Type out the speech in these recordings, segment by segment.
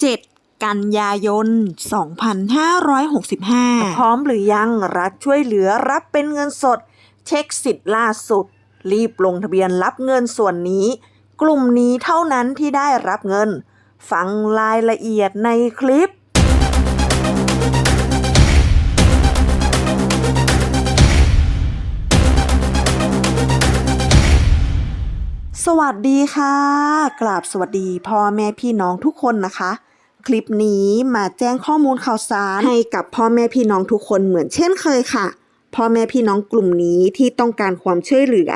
7 กันยายน 2565 พร้อมหรือยังรัฐช่วยเหลือรับเป็นเงินสด เช็คสิทธิ์ล่าสุด รีบลงทะเบียนรับเงินส่วนนี้ กลุ่มนี้เท่านั้นที่ได้รับเงิน ฟังรายละเอียดในคลิปสวัสดีค่ะ กราบสวัสดีพ่อแม่พี่น้องทุกคนนะคะ คลิปนี้มาแจ้งข้อมูลข่าวสารให้กับพ่อแม่พี่น้องทุกคนเหมือนเช่นเคยค่ะ พ่อแม่พี่น้องกลุ่มนี้ที่ต้องการความช่วยเหลือ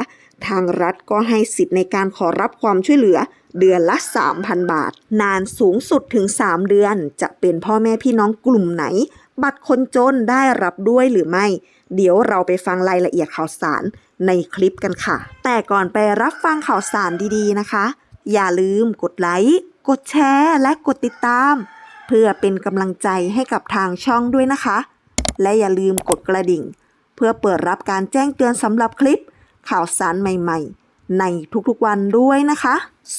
ทางรัฐก็ให้สิทธิ์ในการขอรับความช่วยเหลือ เดือนละ 3,000 บาท นานสูงสุดถึง 3 เดือน จะเป็นพ่อแม่พี่น้องกลุ่มไหน บัตรคนจนได้รับด้วยหรือไม่ เดี๋ยวเราไปฟังรายละเอียดข่าวสารในคลิปกันค่ะ แต่ก่อนไปรับฟังข่าวสารดีๆนะคะ อย่าลืมกดไลค์ กดแชร์และกดติดตาม เพื่อเป็นกำลังใจให้กับทางช่องด้วยนะคะ และอย่าลืมกดกระดิ่ง เพื่อเปิดรับการแจ้งเตือนสำหรับคลิป ข่าวสารใหม่ ๆ ในทุกๆวันด้วยนะคะ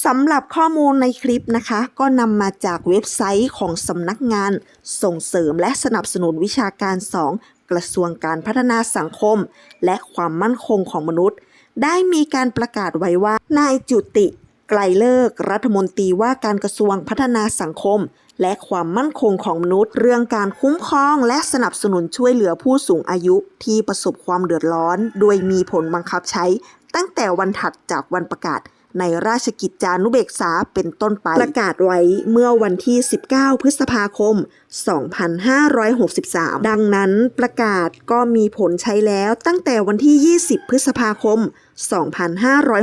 สำหรับข้อมูลในคลิปนะคะ ก็นำมาจากเว็บไซต์ของสำนักงาน ส่งเสริมและสนับสนุนวิชาการ 2 กระทรวงการพัฒนาสังคม และความมั่นคงของมนุษย์ ได้มีการประกาศไว้ว่านายจุติ ไกลเลิกรัฐมนตรีว่าการกระทรวงพัฒนาสังคม และความมั่นคงของมนุษย์ เรื่องการคุ้มครองและสนับสนุนช่วยเหลือผู้สูงอายุที่ประสบความเดือดร้อน โดยมีผลบังคับใช้ ตั้งแต่วันถัดจากวันประกาศ ในราชกิจจานุเบกษาเป็นต้นไป ประกาศไว้เมื่อวันที่ 19 พฤษภาคม 2563 ดังนั้นประกาศก็มีผลใช้แล้วตั้งแต่วันที่ 20 พฤษภาคม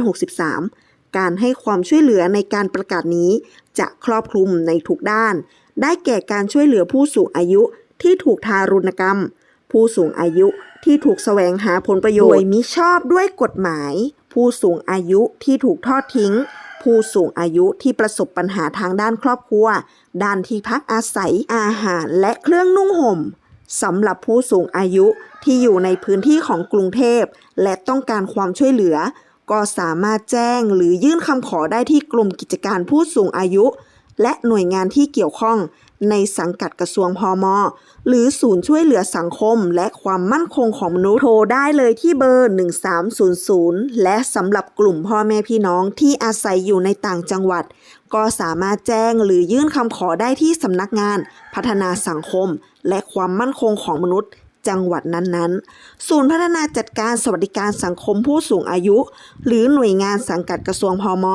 2563 การให้ความช่วยเหลือในการประกาศนี้ จะครอบคลุมในทุกด้าน ได้แก่การช่วยเหลือผู้สูงอายุที่ถูกทารุณกรรม ผู้สูงอายุที่ถูกแสวงหาผลประโยชน์โดยมิชอบด้วยกฎหมาย ผู้สูงอายุที่ถูกทอดทิ้ง ผู้สูงอายุที่ประสบปัญหาทางด้านครอบครัว ด้านที่พักอาศัยอาหารและเครื่องนุ่งห่มสำหรับผู้สูงอายุที่อยู่ในพื้นที่ของกรุงเทพ และต้องการความช่วยเหลือ ก็สามารถแจ้งหรือยื่นคำขอได้ที่กลุ่มกิจการผู้สูงอายุ และหน่วยงานที่เกี่ยวข้อง ในสังกัดกระทรวงพมหรือศูนย์ช่วยเหลือสังคม และความมั่นคงของมนุษย์โทรได้เลยที่เบอร์ 1300 และสำหรับกลุ่มพ่อแม่พี่น้องที่อาศัยอยู่ในต่างจังหวัด ก็สามารถแจ้งหรือยื่นคำขอได้ที่สำนักงาน พัฒนาสังคม และความมั่นคงของมนุษย์ จังหวัดนั้นๆ ศูนย์พัฒนาจัดการสวัสดิการสังคมผู้สูงอายุ หรือหน่วยงานสังกัดกระทรวงพม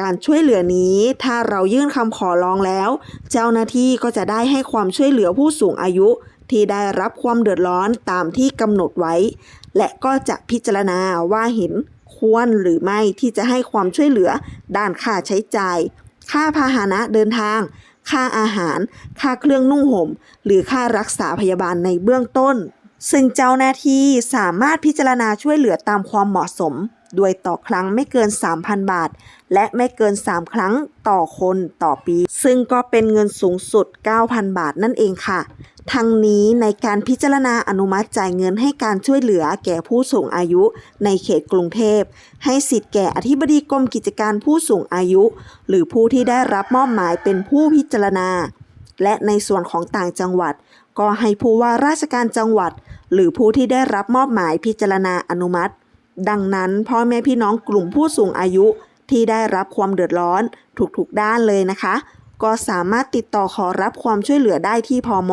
การช่วยเหลือนี้ถ้าเรายื่นคำขอร้องแล้ว เจ้าหน้าที่ก็จะได้ให้ความช่วยเหลือผู้สูงอายุ ที่ได้รับความเดือดร้อนตามที่กำหนดไว้ และก็จะพิจารณาว่าเห็นควรหรือไม่ที่จะให้ความช่วยเหลือด้านค่าใช้จ่าย ค่าพาหนะเดินทาง ค่าอาหาร ค่าเครื่องนุ่งห่ม หรือค่ารักษาพยาบาลในเบื้องต้น ซึ่งเจ้าหน้าที่สามารถพิจารณาช่วยเหลือตามความเหมาะสมโดยต่อครั้งไม่เกิน 3,000 บาท และไม่เกิน 3 ครั้งต่อคนต่อปี ซึ่งก็เป็นเงินสูงสุด 9,000 บาทนั่นเองค่ะ ทั้งนี้ในการพิจารณาอนุมัติจ่ายเงินให้การช่วยเหลือแก่ผู้สูงอายุในเขตกรุงเทพ ให้สิทธิ์แก่อธิบดีกรมกิจการผู้สูงอายุ หรือผู้ที่ได้รับมอบหมายเป็นผู้พิจารณา และในส่วนของต่างจังหวัด ก็ให้ผู้ว่าราชการจังหวัด หรือผู้ที่ได้รับมอบหมายพิจารณาอนุมัติ ดังนั้นพ่อแม่พี่น้องกลุ่มผู้สูงอายุที่ได้รับความเดือดร้อนทุกๆด้านเลยนะคะ ก็สามารถติดต่อขอรับความช่วยเหลือได้ที่พม